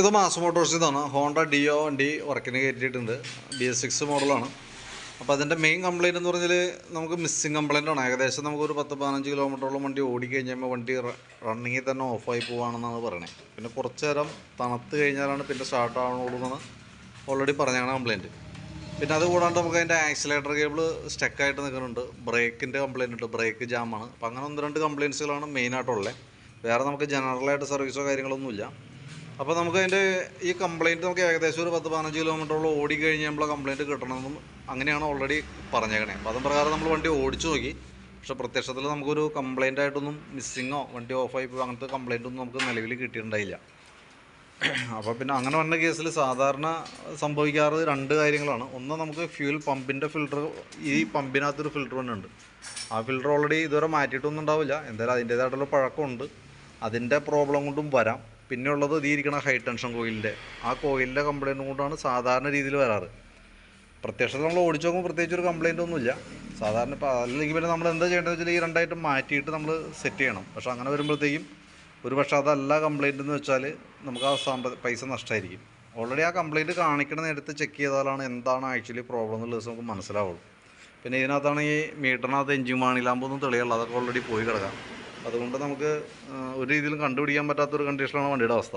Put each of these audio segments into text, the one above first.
ഇത് Mass Motors ഇതാണ്. Honda Dio വണ്ടി വർക്കിന് കയറ്റിയിട്ടുണ്ട്. ബി എസ് സിക്സ് മോഡലാണ്. അപ്പോൾ അതിന്റെ മെയിൻ കംപ്ലയിന്റ് എന്ന് പറഞ്ഞാൽ നമുക്ക് മിസ്സിങ് കംപ്ലയിന്റ് ആണ്. ഏകദേശം നമുക്കൊരു പത്ത് പതിനഞ്ച് കിലോമീറ്ററോളം വണ്ടി ഓടിക്കഴിഞ്ഞാൽ വണ്ടി റണ്ണിങ്ങിൽ തന്നെ ഓഫായി പോവാണെന്നാണ് പറയണേ. പിന്നെ കുറച്ച് നേരം തണുത്ത് കഴിഞ്ഞാലാണ് പിന്നെ സ്റ്റാർട്ട് ആവണുള്ളൂ എന്നാണ് ഓൾറെഡി പറഞ്ഞാണ് കംപ്ലയിന്റ് പിന്നെ അത് കൂടാണ്ട് നമുക്ക് അതിന്റെ ആക്സിലേറ്റർ കേബിൾ സ്റ്റക്കായിട്ട് നിൽക്കുന്നുണ്ട്. ബ്രേക്കിന്റെ കംപ്ലയിന്റ് ഉണ്ട്. ബ്രേക്ക് ജാമാണ് അപ്പോൾ അങ്ങനെ ഒന്ന് രണ്ട് കംപ്ലയിൻസുകളാണ് മെയിനായിട്ടുള്ളത് വേറെ നമുക്ക് ജനറലായിട്ട് സർവീസോ കാര്യങ്ങളൊന്നുമില്ല. അപ്പോൾ നമുക്ക് അതിന്റെ ഈ കംപ്ലയിന്റ് നമുക്ക് ഏകദേശം ഒരു പത്ത് പതിനഞ്ച് കിലോമീറ്ററോളം ഓടി കഴിഞ്ഞ് നമ്മളെ കംപ്ലയിന്റ് കിട്ടണമെന്നും അങ്ങനെയാണ് ഓൾറെഡി പറഞ്ഞേക്കണേ. അപ്പോൾ അതും പ്രകാരം നമ്മൾ വണ്ടി ഓടിച്ചു നോക്കി. പക്ഷെ പ്രത്യക്ഷത്തിൽ നമുക്കൊരു കംപ്ലയിന്റ് ആയിട്ടൊന്നും മിസ്സിങ്ങോ വണ്ടി ഓഫായി പോയി അങ്ങനത്തെ കംപ്ലയിന്റ് ഒന്നും നമുക്ക് നിലവിൽ കിട്ടിയിട്ടുണ്ടായില്ല. അപ്പോൾ പിന്നെ അങ്ങനെ വന്ന കേസിൽ സാധാരണ സംഭവിക്കാറ് രണ്ട് കാര്യങ്ങളാണ്. ഒന്ന് നമുക്ക് ഫ്യൂൽ പമ്പിന്റെ ഫിൽറ്റർ ഈ പമ്പിനകത്തൊരു ഫിൽറ്റർ തന്നെ ഉണ്ട് ആ ഫിൽറ്റർ ഓൾറെഡി ഇതുവരെ മാറ്റിയിട്ടൊന്നും ഉണ്ടാവില്ല. എന്തായാലും അതിന്റേതായിട്ടുള്ള പഴക്കമുണ്ട്. അതിന്റെ പ്രോബ്ലം കൊണ്ടും വരാം. പിന്നെ ഉള്ളത് ഹൈ ടെൻഷൻ കോയിലിന്റെ ആ കോയിലിന്റെ കംപ്ലയിന്റ് കൊണ്ടാണ് സാധാരണ രീതിയിൽ വരാറ്. പ്രത്യക്ഷത്തിൽ നമ്മൾ ഓടിച്ചു നോക്കുമ്പോൾ പ്രത്യേകിച്ച് ഒരു കംപ്ലയിന്റ് ഒന്നുമില്ല. സാധാരണ ഇപ്പോൾ അല്ലെങ്കിൽ പിന്നെ നമ്മൾ എന്താ ചെയ്യേണ്ടത് വെച്ചാൽ ഈ രണ്ടായിട്ട് മാറ്റിയിട്ട് നമ്മൾ സെറ്റ് ചെയ്യണം. പക്ഷേ അങ്ങനെ വരുമ്പോഴത്തേക്കും ഒരു പക്ഷേ അതല്ല കംപ്ലയിന്റ് എന്ന് വെച്ചാൽ നമുക്ക് ആ സാമ്പ പൈസ നഷ്ടമായിരിക്കും ഓൾറെഡി ആ കംപ്ലയിന്റ് കാണിക്കണ നേരത്തെ ചെക്ക് ചെയ്താലാണ് എന്താണ് ആക്ച്വലി പ്രോബ്ലം എന്നുള്ളത് നമുക്ക് മനസ്സിലാവുള്ളൂ. പിന്നെ ഇതിനകത്താണ് ഈ മീറ്ററിനകത്ത് എഞ്ചിൻ മാണിലാകുമ്പോൾ തെളിയുള്ളൂ അതൊക്കെ ഓൾറെഡി പോയി കിടക്കാം. അതുകൊണ്ട് നമുക്ക് ഒരു രീതിയിലും കണ്ടുപിടിക്കാൻ പറ്റാത്തൊരു കണ്ടീഷനാണ് വണ്ടിയുടെ അവസ്ഥ.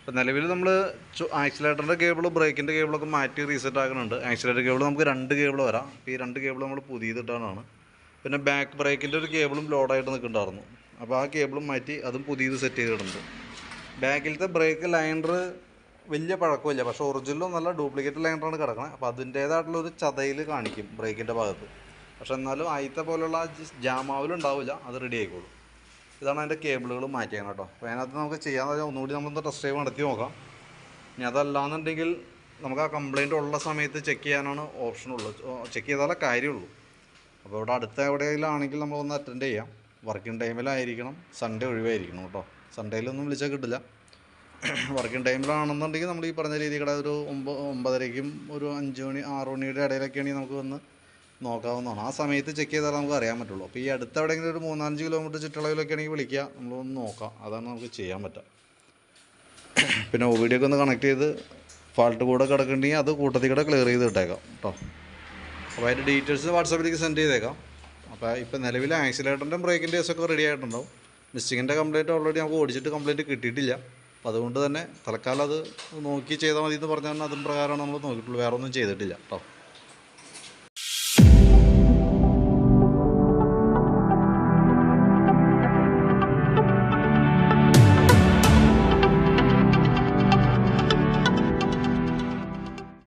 അപ്പോൾ നിലവിൽ നമ്മൾ ആക്സിലേറ്ററിന്റെ കേബിൾ ബ്രേക്കിന്റെ കേബിളൊക്കെ മാറ്റി റീസെറ്റ് ആക്കുന്നുണ്ട്. ആക്സിലേറ്റർ കേബിൾ നമുക്ക് രണ്ട് കേബിൾ വരാം. അപ്പോൾ ഈ രണ്ട് കേബിൾ നമ്മൾ പുതിയതിട്ടാണ് പിന്നെ ബാക്ക് ബ്രേക്കിന്റെ ഒരു കേബിളും ലോഡായിട്ട് നിൽക്കുന്നുണ്ടായിരുന്നു. അപ്പോൾ ആ കേബിളും മാറ്റി അതും പുതിയത് സെറ്റ് ചെയ്തിട്ടുണ്ട്. ബാക്കിലത്തെ ബ്രേക്ക് ലൈനർ വലിയ പഴക്കമില്ല. പക്ഷേ ഒറിജിനലും നല്ല ഡ്യൂപ്ലിക്കേറ്റ് ലൈനറാണ് കിടക്കുന്നത് അപ്പോൾ അതിന്റേതായിട്ടുള്ളൊരു ചതയിൽ കാണിക്കും ബ്രേക്കിന്റെ ഭാഗത്ത്. പക്ഷെ എന്നാലും ആദ്യത്തെ പോലുള്ള ജാമാവിലുണ്ടാവില്ല അത് റെഡി ആയിക്കോളും. ഇതാണ് അതിന്റെ കേബിളുകൾ മാറ്റിയാണ് കേട്ടോ. അപ്പോൾ അതിനകത്ത് നമുക്ക് ചെയ്യാന്ന് വെച്ചാൽ ഒന്നുകൂടി നമ്മളൊന്ന് ടെസ്റ്റ് ഡ്രൈവ് നടത്തി നോക്കാം. ഇനി അതല്ലാന്നുണ്ടെങ്കിൽ നമുക്ക് ആ കംപ്ലയിന്റ് ഉള്ള സമയത്ത് ചെക്ക് ചെയ്യാനാണ് ഓപ്ഷൻ ഉള്ളത്. ചെക്ക് ചെയ്താലേ കാര്യമുള്ളൂ. അപ്പോൾ ഇവിടെ അടുത്ത എവിടെയെങ്കിലാണെങ്കിൽ നമ്മളൊന്ന് അറ്റൻഡ് ചെയ്യാം. വർക്കിംഗ് ടൈമിലായിരിക്കണം സൺഡേ ഒഴിവായിരിക്കണം കേട്ടോ. സൺഡേയിലൊന്നും വിളിച്ചാൽ കിട്ടില്ല. വർക്കിംഗ് ടൈമിലാണെന്നുണ്ടെങ്കിൽ നമ്മൾ ഈ പറഞ്ഞ രീതിയിൽ ഒരു ഒമ്പ ഒമ്പതരയ്ക്കും ഒരു അഞ്ച് മണി ആറ് മണിയുടെ ഇടയിലൊക്കെ ആണെങ്കിൽ നമുക്ക് വന്ന് നോക്കാവുന്നതാണ്. ആ സമയത്ത് ചെക്ക് ചെയ്താൽ നമുക്ക് അറിയാൻ പറ്റുള്ളൂ. അപ്പോൾ ഈ അടുത്ത് എവിടെയെങ്കിലും ഒരു മൂന്നാലഞ്ച് കിലോമീറ്റർ ചുറ്റളവിലൊക്കെ ആണെങ്കിൽ വിളിക്കുക നമ്മളൊന്ന് നോക്കാം. അതാണ് നമുക്ക് ചെയ്യാൻ പറ്റുക പിന്നെ ഒ ഒക്കെ ഒന്ന് കണക്ട് ചെയ്ത് ഫാൾട്ട് കൂടെ കിടക്കുന്നുണ്ടെങ്കിൽ അത് കൂട്ടത്തിൽ കൂടെ ക്ലിയർ ചെയ്ത് ഇട്ടേക്കാം കേട്ടോ അപ്പോൾ അതിന്റെ ഡീറ്റെയിൽസ് വാട്സാപ്പിലേക്ക് സെൻഡ് ചെയ്തേക്കാം. അപ്പോൾ ഇപ്പോൾ നിലവിൽ ആക്സിലേറ്ററിന്റെ ബ്രേക്കിന്റെ കേസൊക്കെ റെഡി ആയിട്ടുണ്ടാവും. മിസ്സിങ്ങിന്റെ കംപ്ലയിന്റ് ഓൾറെഡി നമുക്ക് ഓടിച്ചിട്ട് കംപ്ലയിന്റ് കിട്ടിയിട്ടില്ല. അപ്പോൾ അതുകൊണ്ട് തന്നെ തൽക്കാലം അത് നോക്കി ചെയ്താൽ മതി എന്ന് പറഞ്ഞാൽ അതിന് പ്രകാരമാണ് നമ്മൾ നോക്കിയിട്ടുള്ളൂ വേറെ ഒന്നും ചെയ്തിട്ടില്ല കേട്ടോ